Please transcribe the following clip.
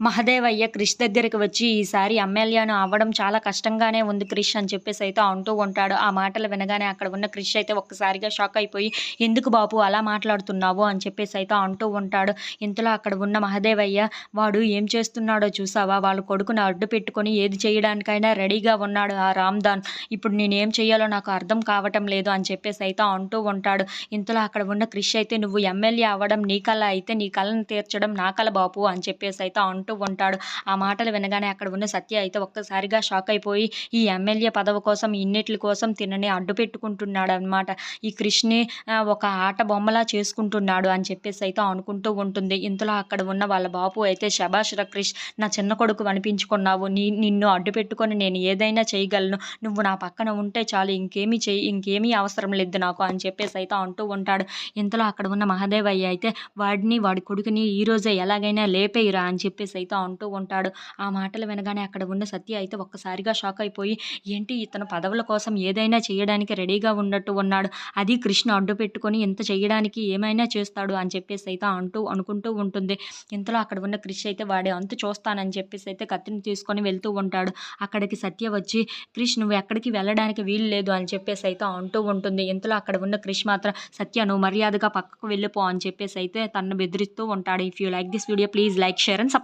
మహదేవయ్య క్రిష్ దగ్గరికి వచ్చి ఈసారి ఎమ్మెల్యేను అవ్వడం చాలా కష్టంగానే ఉంది క్రిష్ అని చెప్పేసి అయితే అంటూ ఉంటాడు. ఆ మాటలు వినగానే అక్కడ ఉన్న క్రిష్ అయితే ఒక్కసారిగా షాక్ అయిపోయి ఎందుకు బాబు అలా మాట్లాడుతున్నావు? అని చెప్పేసి అయితే అంటూ ఉంటాడు. ఇంతలో అక్కడ ఉన్న మహదేవయ్య వాడు ఏం చేస్తున్నాడో చూసావా? వాళ్ళ కొడుకుని అడ్డు పెట్టుకొని ఏది చేయడానికైనా రెడీగా ఉన్నాడు ఆ రామ్దాన్. ఇప్పుడు నేనేం చేయాలో నాకు అర్థం కావటం లేదు అని చెప్పేసి అయితే అంటూ ఉంటాడు. ఇంతలో అక్కడ ఉన్న క్రిష్ అయితే నువ్వు ఎమ్మెల్యే అవ్వడం నీ కళ అయితే నీ కళను తీర్చడం నా కళ బాపు అని చెప్పేసి అయితే అంటూ ఉంటాడు. ఆ మాటలు వినగానే అక్కడ ఉన్న సత్య అయితే ఒక్కసారిగా షాక్ అయిపోయి ఈ ఎమ్మెల్యే పదవి కోసం ఇన్నిట్ల కోసం తినని అడ్డు పెట్టుకుంటున్నాడు అనమాట ఈ కృష్ణి ఒక ఆట బొమ్మలా చేసుకుంటున్నాడు అని చెప్పేసి అయితే అనుకుంటూ ఉంటుంది. ఇంతలో అక్కడ ఉన్న వాళ్ళ బాపు అయితే శభాష్ రా క్రిష్ నా చిన్న కొడుకు అనిపించుకున్నావు. నీ నిన్ను అడ్డు పెట్టుకొని నేను ఏదైనా చేయగలను. నువ్వు నా పక్కన ఉంటే చాలు ఇంకేమీ చేయి ఇంకేమీ అవసరం లేదు నాకు అని చెప్పేసి అయితే అంటూ ఉంటాడు. ఇంతలో అక్కడ ఉన్న మహాదేవయ్య అయితే వాడిని వాడి కొడుకుని ఈరోజే ఎలాగైనా లేపేయరా అని చెప్పేసి అయితే అంటూ ఉంటాడు. ఆ మాటలు వినగానే అక్కడ ఉన్న సత్య అయితే ఒక్కసారిగా షాక్ అయిపోయి ఏంటి ఇతను పదవుల కోసం ఏదైనా చేయడానికి రెడీగా ఉన్నట్టు ఉన్నాడు. అది కృష్ణ అడ్డు పెట్టుకొని ఇంత చేయడానికి ఏమైనా చేస్తాడు అని చెప్పేసి అయితే అంటూ అనుకుంటూ ఉంటుంది. ఇంతలో అక్కడ ఉన్న క్రిష్ అయితే వాడే అంతు చూస్తానని చెప్పేసి అయితే కత్తిని తీసుకొని వెళ్తూ ఉంటాడు. అక్కడికి సత్య వచ్చి క్రిష్ నువ్వు ఎక్కడికి వెళ్ళడానికి వీలు లేదు అని చెప్పేసి అయితే అంటూ ఉంటుంది. ఇంతలో అక్కడ ఉన్న క్రిష్ మాత్రం సత్య నువ్వు మర్యాదగా పక్కకు వెళ్ళిపో అని చెప్పేసి అయితే తనను బెదిరిస్తూ ఉంటాడు. If you like this video please like share and